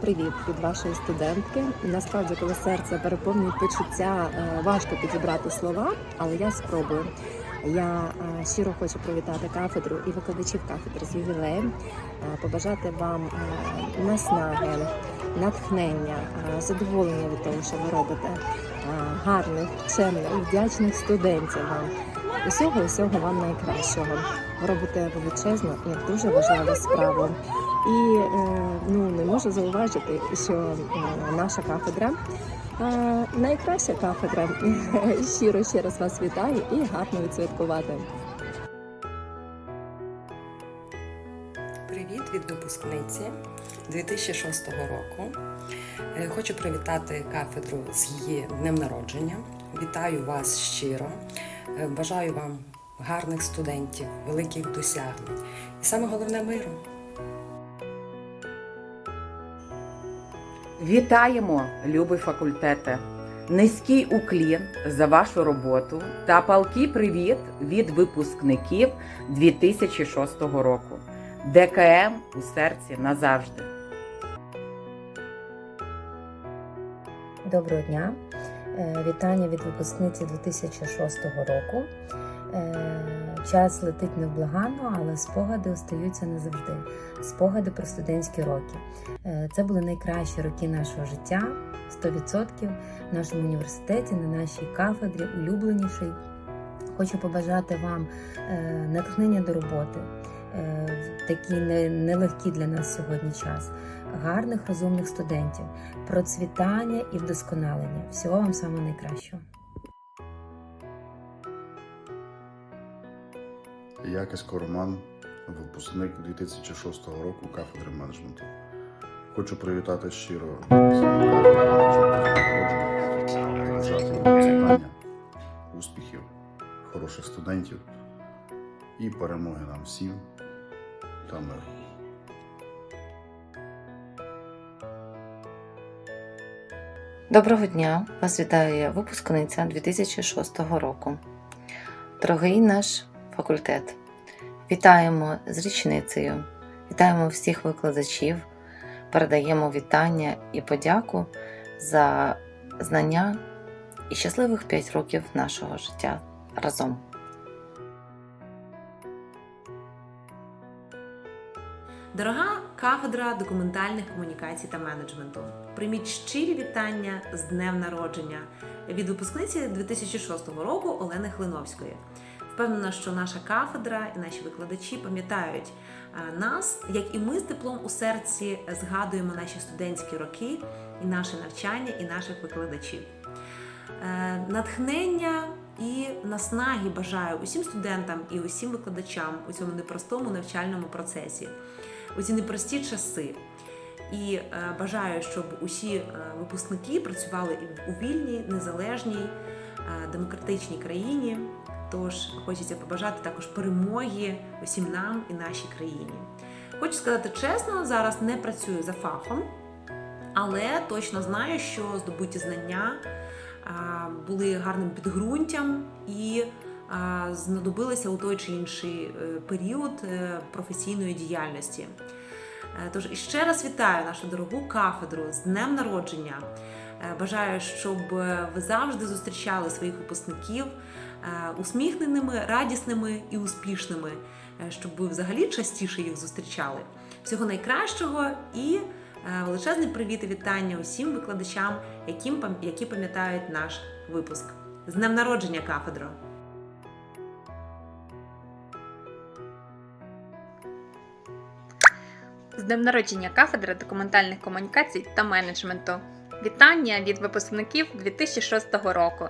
привіт від вашої студентки. Насправді, коли серце переповнює почуття, е, важко підібрати слова, але я спробую. Я е, щиро хочу привітати кафедру і викладачів кафедри з ювілеєм, е, побажати вам е, наснаги, натхнення, е, задоволення від того, що ви робите, е, гарних, чемних, вдячних студентів вам. Усього, усього вам найкращого. Ви робите величезну і дуже важливу справу. І е, ну можу зауважити, що е, наша кафедра е, найкраща кафедра. Щиро ще раз вас вітаю і гарно відсвяткувати. Привіт від випускниці 2006 року. Е, Хочу привітати кафедру з її днем народження. Вітаю вас щиро. Бажаю вам гарних студентів, великих досягнень і саме головне миру. Вітаємо, любий факультете! Низький уклін за вашу роботу та палкий привіт від випускників 2006 року. ДКМ у серці назавжди. Доброго дня! Е, Вітання від випускниці 2006 року. Е, Час летить невблаганно, але спогади остаються назавжди. Спогади про студентські роки. Е, Це були найкращі роки нашого життя, 100% в нашому університеті, на нашій кафедрі, улюбленішій. Хочу побажати вам натхнення до роботи в такий не- нелегкий для нас сьогодні час, гарних, розумних студентів процвітання і вдосконалення. Всього вам самого найкращого. Я Касько Роман, випускник 2006 року кафедри менеджменту. Хочу привітати щиро побажати вам процвітання, успіхів, хороших студентів і перемоги нам всім та миру. Доброго дня! Вас вітає випускниця 2006 року. Дорогий наш факультет, вітаємо з річницею, вітаємо всіх викладачів, передаємо вітання і подяку за знання і щасливих 5 років нашого життя разом. Дорога кафедра документальних комунікацій та менеджменту. Прийміть щирі вітання з днем народження від випускниці 2006 року Олени Хлиновської. Впевнена, що наша кафедра і наші викладачі пам'ятають е, нас, як і ми з теплом у серці згадуємо наші студентські роки, і наше навчання, і наших викладачів. Е, Натхнення і наснаги бажаю усім студентам і усім викладачам у цьому непростому навчальному процесі у ці непрості часи. І е, бажаю, щоб усі е, випускники працювали у вільній, незалежній, е, демократичній країні. Тож хочеться побажати також перемоги усім нам і нашій країні. Хочу сказати чесно, зараз не працюю за фахом, але точно знаю, що здобуті знання були гарним підґрунтям і знадобилися у той чи інший е, період е, професійної діяльності. Е, Тож іще раз вітаю нашу дорогу кафедру з днем народження. Бажаю, щоб ви завжди зустрічали своїх випускників усміхненими, радісними і успішними, щоб ви взагалі частіше їх зустрічали. Всього найкращого і е, величезний привіт і вітання усім викладачам, які пам'ятають наш випуск. З днем народження, кафедро! З днем народження кафедри документальних комунікацій та менеджменту. Вітання від випускників 2006 року.